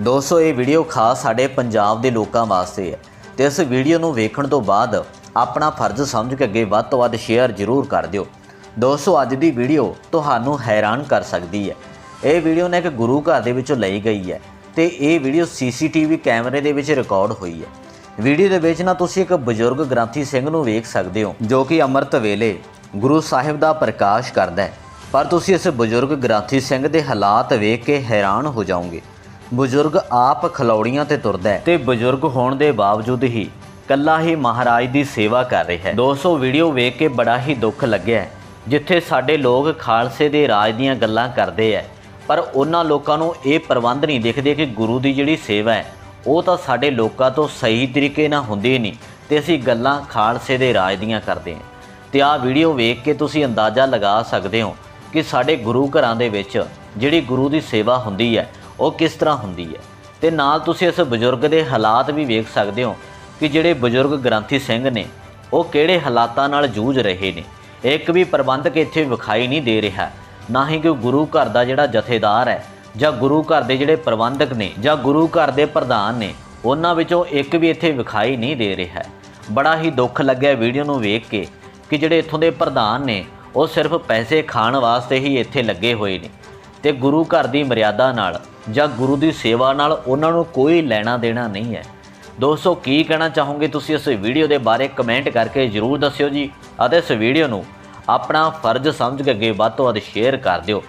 ਦੋਸਤੋ, ਇਹ ਵੀਡੀਓ ਖਾਸ ਸਾਡੇ ਪੰਜਾਬ ਦੇ ਲੋਕਾਂ ਵਾਸਤੇ ਹੈ ਤੇ ਇਸ ਵੀਡੀਓ ਨੂੰ ਵੇਖਣ ਤੋਂ ਬਾਅਦ ਆਪਣਾ ਫਰਜ਼ ਸਮਝ ਕੇ ਅੱਗੇ ਵੱਧ ਤੋਂ ਵੱਧ ਸ਼ੇਅਰ ਜ਼ਰੂਰ ਕਰ ਦਿਓ। ਦੋਸਤੋ, ਅੱਜ ਦੀ ਵੀਡੀਓ ਤੁਹਾਨੂੰ ਹੈਰਾਨ ਕਰ ਸਕਦੀ ਹੈ। ਇਹ ਵੀਡੀਓ ਨੇ ਇੱਕ ਗੁਰੂ ਘਰ ਦੇ ਵਿੱਚੋਂ ਲਈ ਗਈ ਹੈ ਤੇ ਇਹ ਵੀਡੀਓ ਸੀਸੀਟੀਵੀ ਕੈਮਰੇ ਦੇ ਵਿੱਚ ਰਿਕਾਰਡ ਹੋਈ ਹੈ। ਵੀਡੀਓ ਦੇ ਵਿੱਚ ਨਾ ਤੁਸੀਂ ਇੱਕ ਬਜ਼ੁਰਗ ਗ੍ਰੰਥੀ ਸਿੰਘ ਨੂੰ ਵੇਖ ਸਕਦੇ ਹੋ, ਜੋ ਕਿ ਅੰਮ੍ਰਿਤ ਵੇਲੇ ਗੁਰੂ ਸਾਹਿਬ ਦਾ ਪ੍ਰਕਾਸ਼ ਕਰਦਾ ਹੈ। ਪਰ ਤੁਸੀਂ ਇਸ ਬਜ਼ੁਰਗ ਗ੍ਰੰਥੀ ਸਿੰਘ ਦੇ ਹਾਲਾਤ ਵੇਖ ਕੇ ਹੈਰਾਨ ਹੋ ਜਾਓਗੇ। ਬਜ਼ੁਰਗ ਆਪ ਖਲੌੜੀਆਂ ਤੇ ਤੁਰਦਾ ਹੈ ਤੇ ਬਜ਼ੁਰਗ ਹੋਣ ਦੇ ਬਾਵਜੂਦ ਹੀ ਕੱਲਾ ਹੀ ਮਹਾਰਾਜ ਦੀ ਸੇਵਾ ਕਰ ਰਿਹਾ ਹੈ। ਦੋਸਤੋ ਵੀਡੀਓ ਵੇਖ ਕੇ ਬੜਾ ਹੀ ਦੁੱਖ ਲੱਗਿਆ ਜਿੱਥੇ ਸਾਡੇ ਲੋਕ ਖਾਲਸੇ ਦੇ ਰਾਜ ਦੀਆਂ ਗੱਲਾਂ ਕਰਦੇ ਐ ਪਰ ਉਹਨਾਂ ਲੋਕਾਂ ਨੂੰ ਇਹ ਪ੍ਰਬੰਧ ਨਹੀਂ ਦਿਖਦੇ ਕਿ ਗੁਰੂ ਦੀ ਜਿਹੜੀ ਸੇਵਾ ਹੈ, ਉਹ ਤਾਂ ਸਾਡੇ ਲੋਕਾਂ ਤੋਂ ਸਹੀ ਤਰੀਕੇ ਨਾਲ ਹੁੰਦੀ ਨਹੀਂ ਤੇ ਅਸੀਂ ਗੱਲਾਂ ਖਾਲਸੇ ਦੇ ਰਾਜ ਦੀਆਂ ਕਰਦੇ ਹਾਂ। ਤੇ ਆਹ ਵੀਡੀਓ ਵੇਖ ਕੇ ਤੁਸੀਂ ਅੰਦਾਜ਼ਾ ਲਗਾ ਸਕਦੇ ਹੋ ਕਿ ਸਾਡੇ ਗੁਰੂ ਘਰਾਂ ਦੇ ਵਿੱਚ ਜਿਹੜੀ ਗੁਰੂ ਦੀ ਸੇਵਾ ਹੁੰਦੀ ਹੈ ਉਹ ਕਿਸ ਤਰ੍ਹਾਂ ਹੁੰਦੀ ਹੈ? ਤੇ ਨਾਲ ਤੁਸੀਂ ਇਸ ਬਜ਼ੁਰਗ ਦੇ ਹਾਲਾਤ ਵੀ ਵੇਖ ਸਕਦੇ ਹੋ ਕਿ ਜਿਹੜੇ ਬਜ਼ੁਰਗ ਗ੍ਰੰਥੀ ਸਿੰਘ ਨੇ, ਉਹ ਕਿਹੜੇ ਹਾਲਾਤਾਂ ਨਾਲ ਜੂਝ ਰਹੇ ਨੇ? ਇੱਕ ਵੀ ਪ੍ਰਬੰਧਕ ਇੱਥੇ ਵਿਖਾਈ ਨਹੀਂ ਦੇ ਰਿਹਾ। ਨਾ ਹੀ ਕਿ ਗੁਰੂ ਘਰ ਦਾ ਜਿਹੜਾ ਜਥੇਦਾਰ ਹੈ, ਜਾਂ ਗੁਰੂ ਘਰ ਦੇ ਜਿਹੜੇ ਪ੍ਰਬੰਧਕ ਨੇ, ਜਾਂ ਗੁਰੂ ਘਰ ਦੇ ਪ੍ਰਧਾਨ ਨੇ, ਉਹਨਾਂ ਵਿੱਚੋਂ ਇੱਕ ਵੀ ਇੱਥੇ ਵਿਖਾਈ ਨਹੀਂ ਦੇ ਰਿਹਾ। ਬੜਾ ਹੀ ਦੁੱਖ ਲੱਗਿਆ ਵੀਡੀਓ ਨੂੰ ਵੇਖ ਕੇ ਕਿ ਜਿਹੜੇ ਇੱਥੋਂ ਦੇ ਪ੍ਰਧਾਨ ਨੇ, ਉਹ ਸਿਰਫ ਪੈਸੇ ਖਾਣ ਵਾਸਤੇ ਹੀ ਇੱਥੇ ਲੱਗੇ ਹੋਏ ਨੇ। ਤੇ ਗੁਰੂ ਘਰ ਦੀ ਮਰਿਆਦਾ ਨਾਲ ਜਾਂ ਗੁਰੂ ਦੀ ਸੇਵਾ ਨਾਲ ਉਹਨਾਂ ਨੂੰ ਕੋਈ ਲੈਣਾ ਦੇਣਾ ਨਹੀਂ ਹੈ। ਦੋਸਤੋ, ਕੀ ਕਹਿਣਾ ਚਾਹੋਗੇ ਤੁਸੀਂ ਇਸ ਵੀਡੀਓ ਦੇ ਬਾਰੇ? ਕਮੈਂਟ ਕਰਕੇ ਜਰੂਰ ਦੱਸਿਓ ਜੀ। ਅਤੇ ਇਸ ਵੀਡੀਓ ਨੂੰ ਆਪਣਾ ਫਰਜ਼ ਸਮਝ ਕੇ ਅੱਗੇ ਵੱਧ ਤੋਂ ਵੱਧ ਸ਼ੇਅਰ ਕਰ ਦਿਓ।